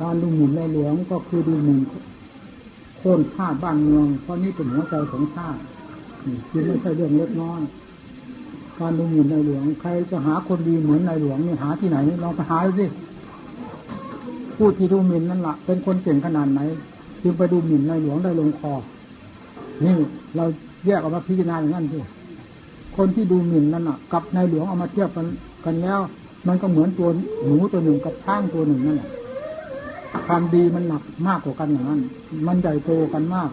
การดูหมิ่นในหลวงก็คือดูหมิ่นโค่นชาติบ้านเมืองเพราะนี่เป็นหัวใจของชาติคือไม่ใช่เรื่องเล็กน้อยการดูหมิ่นในหลวงใครจะหาคนดีเหมือนในหลวงนี่หาที่ไหนลองไปหาดูสิผู้ที่ดูหมิ่นนั่นแหละเป็นคนเก่งขนาดไหนจึงไปดูหมิ่นในหลวงได้ลงคอ นี่เราแยกออกมาพิจารณาอย่างนั้นสิคนที่ดูหมิ่นนั่นน่ะ กับในหลวงเอามาเทียบกันกันแล้ว มันก็เหมือนตัวหนูตัวหนึ่งกับช้างตัวหนึ่งนั่นแหละ ความดีมันหนักมากกว่ากันอย่างนั้น มันใหญ่โตกันมาก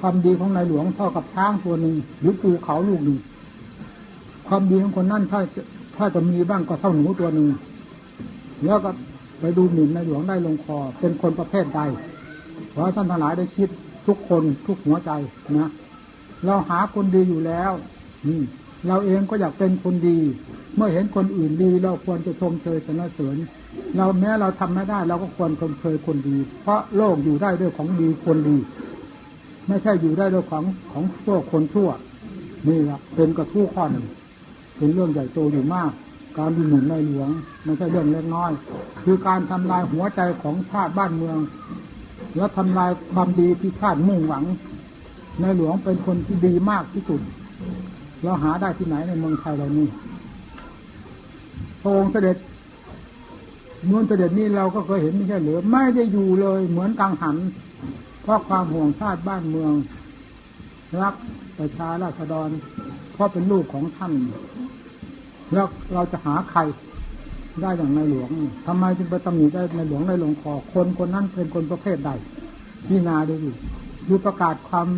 ความดีของนายหลวงเท่ากับช้างตัวหนึ่งหรือปูเขาลูกหนึ่งความดีของคนนั่นถ้าถ้าจะมีบ้างก็เท่าหนูตัวหนึ่งแล้วก็ไปดูหมิ่นในหลวงได้ลงคอ เป็นคนประเภทใดเพราะท่านทั้งหลายได้คิดทุกคนทุกหัวใจนะเราหาคนดีอยู่แล้วอืมเราเองก็อยากเป็นคนดี เมื่อเห็นคนอื่นดี เราควรจะชมเชยสนเสริญ เราแม้เราทำไม่ได้เราก็ควรชมเชยคนดี เพราะโลกอยู่ได้ด้วยของดีคนดี ไม่ใช่อยู่ได้ด้วยของของชั่วคนชั่ว นี่แหละเป็นกระทู้ข้อหนึ่งเป็นเรื่องใหญ่โตอยู่มาก การดูหนุนในหลวงไม่ใช่เรื่องเล็กน้อย คือการทำลายหัวใจของชาติบ้านเมือง และทำลายความดีที่ชาติมุ่งหวัง ในหลวงเป็นคนที่ดีมากที่สุดเราหาได้ที่ไหนในเมืองไทยเรานี่พระองค์เสด็จ นวนเสด็จนี่เราก็เคยเห็นไม่ใช่หรือไม่ได้อยู่เลย เหมือนกังหัน เพราะความห่วงชาติบ้านเมือง รักประชาราษฎร เพราะเป็นลูกของท่าน แล้วเราจะหาใครได้อย่างในหลวงทำไมจึงไปตำหนิได้ในหลวงในหลวงคอคนคนนั้นเป็นคนประเภทใดพี่นาดูดิดูประกาศความ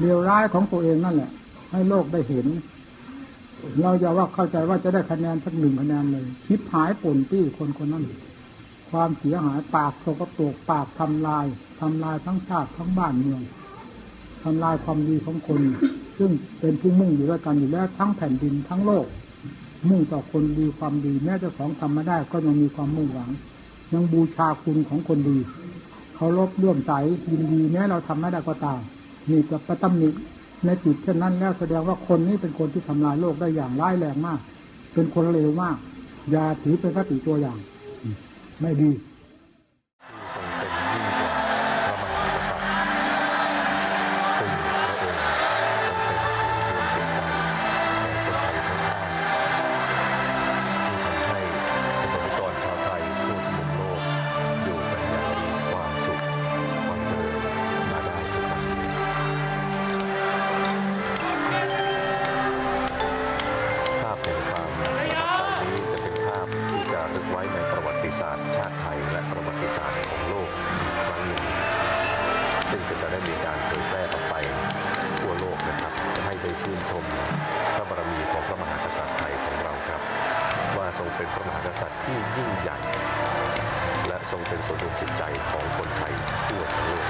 เลวร้ายของตัวเองนั่นแหละ ให้โลกได้เห็น เราอย่าว่าเข้าใจว่าจะได้คะแนนสักหนึ่งคะแนนเลยคิดหายป่นที่คนคนนั้นความเสียหายปากโสกปรกปากทำลายทำลายทั้งชาติทั้งบ้านเมืองทำลายความดีของคน ซึ่งเป็นผู้มุ่งอยู่ด้วยกันอยู่แล้วทั้งแผ่นดินทั้งโลก มุ่งต่อคนดีความดีแม้จะของทำม่ได้ก็ยังมีความมุ่งหวัง ยังบูชาคุณของคนดีเคารพเลื่อมใสยินดีแม้เราทำไม่ได้ก็ตามนี่จะประตำหนิ ในจุดเช่นนั้นแล้วแสดงว่าคนนี้เป็นคนที่ทำลายโลกได้อย่างร้ายแรงมาก เป็นคนเลวมาก อย่าถือเป็นคติตัวอย่าง ไม่ดี ไว้ในประวัติศาสตร์ ชาติไทยและประวัติศาสตร์ของโลกอีกครั้งหนึ่ง ซึ่งก็จะได้มีการเผยแพร่ออกไปทั่วโลกนะครับให้ได้ชื่นชมพระบารมีของพระมหากษัตริย์ไทยของเราครับ ว่าทรงเป็นพระมหากษัตริย์ที่ยิ่งใหญ่ และทรงเป็นส่วนรวมจิตใจของคนไทยทั่วโลก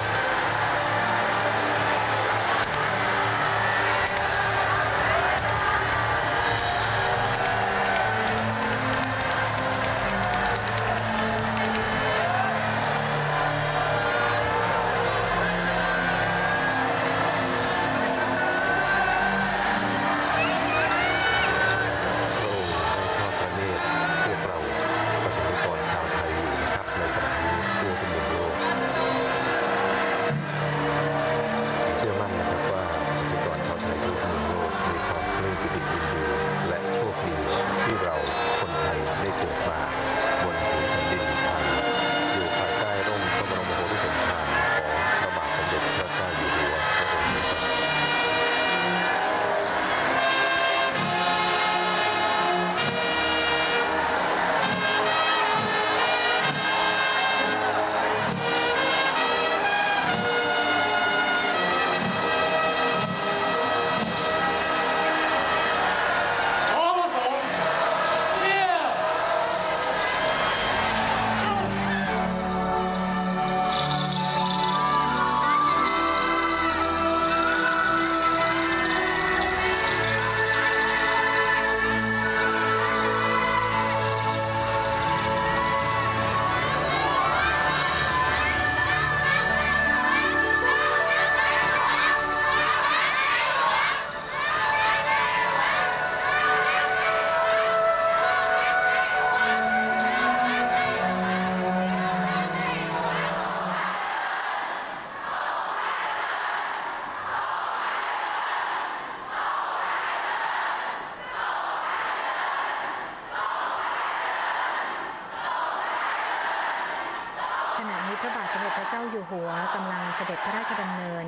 ระบาทสมเด็จ้าอยู่หัวกำลังเสด็จพระราชดำเนิน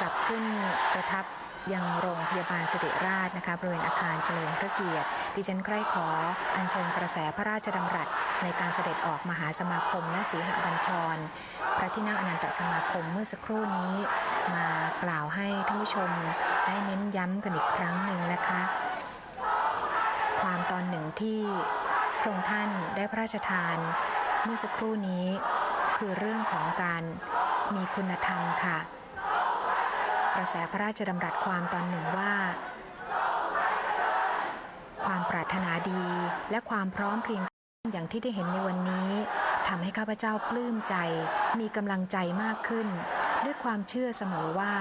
กลับขึ้นประทับยังโรงพยาบาลสิริราชนะคะบริเวณอาคารเฉลิมพระเกียรติดิฉันใคร่ขออัญเชิญกระแสพระราชดำรัส ในการเสด็จออกมหาสมาคมณศรีหบัญชร พระที่นั่งอนันตสมาคมเมื่อสักครู่นี้ มากล่าวให้ท่านผู้ชมได้เน้นย้ำกันอีกครั้งหนึ่งนะคะ ความตอนหนึ่งที่พระองค์ท่านได้พระราชทาน เมื่อสักครู่นี้ คือเรื่องของการมีคุณธรรมค่ะ กระแสพระราชดำรัสความตอนหนึ่งว่า ความปรารถนาดีและความพร้อมเพรียงอย่างที่ได้เห็นในวันนี้ทำให้ข้าพเจ้าปลื้มใจ มีกำลังใจมากขึ้น ด้วยความเชื่อเสมอว่า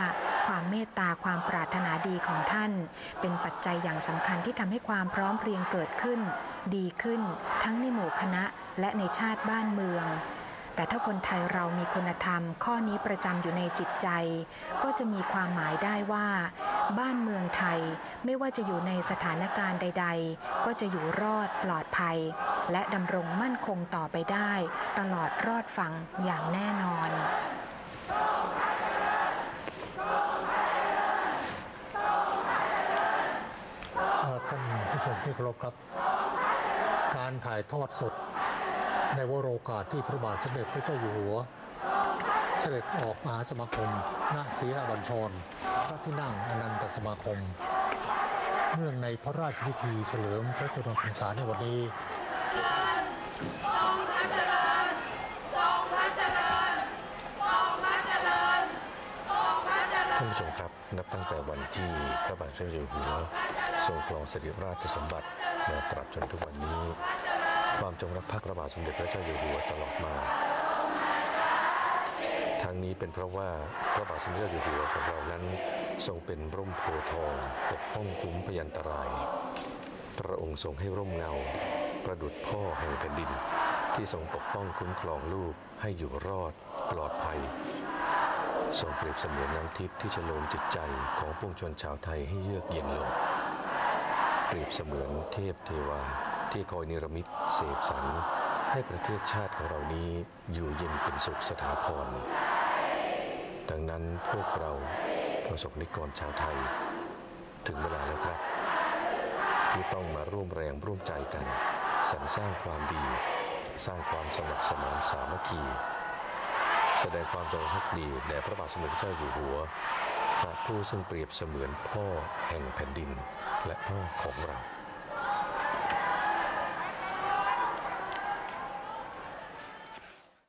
ความเมตตาความปรารถนาดีของท่าน เป็นปัจจัยอย่างสำคัญที่ทำให้ความพร้อมเพรียงเกิดขึ้น ดีขึ้น ทั้งในหมู่คณะและในชาติบ้านเมือง แต่ถ้าคนไทยเรามีคุณธรรม ข้อนี้ประจำอยู่ในจิตใจ ก็จะมีความหมายได้ว่า บ้านเมืองไทยไม่ว่าจะอยู่ในสถานการณ์ใด ๆ ก็จะอยู่รอดปลอดภัย และดำรงมั่นคงต่อไปได้ ตลอดรอดฝั่งอย่างแน่นอนเอ่อท่านผู้ชมที่เคารพครับ การถ่ายทอดสด ในวโรกาสที่พระบาทสมเด็จพระเจ้าอยู่หัว เสด็จออกมหาสมาคมณศรีหบัญชร พระที่นั่งอนันตสมาคม เนื่องในพระราชพิธีเฉลิมพระชนมพรรษาในวันนี้ท่านผู้ชมครับนับตั้งแต่วันที่พระบาทสมเด็จพระเจ้าอยู่หัวทรงครองสิริราชสมบัติมาตราบจนทุกวันนี้ ความจงรักภักดีพระบาทสมเด็จพระเจ้าอยู่หัวตลอดมาทั้งนี้เป็นเพราะว่าพระบาทสมเด็จพระเจ้าอยู่หัวของเรานั้นทรงเป็นร่มโพธิ์ทองปกป้องคุ้มพยันตราย พระองค์ทรงให้ร่มเงา ประดุจพ่อแห่งแผ่นดิน ที่ทรงปกป้องคุ้มครองลูกให้อยู่รอดปลอดภัยทรงเปรียบเสมือนน้ำทิพย์ที่จะโลมจิตใจของปวงชนชาวไทยให้เยือกเย็นลง เปรียบเสมือนเทพเทวา ที่คอยนิรมิตเสกสรรให้ประเทศชาติของเรานี้อยู่เย็นเป็นสุขสถาพร ดังนั้นพวกเราประสบนิกรชาวไทย ถึงเวลาแล้วครับ ที่ต้องมาร่วมแรงร่วมใจกันสรรสร้างความดี สร้างความสมัครสมานสามัคคีแสดงความจงรักภักดีแด่พระบาทสมเด็จพระเจ้าอยู่หัวพระผู้ซึ่งเปรียบเสมือนพ่อแห่งแผ่นดิน และพ่อของเรา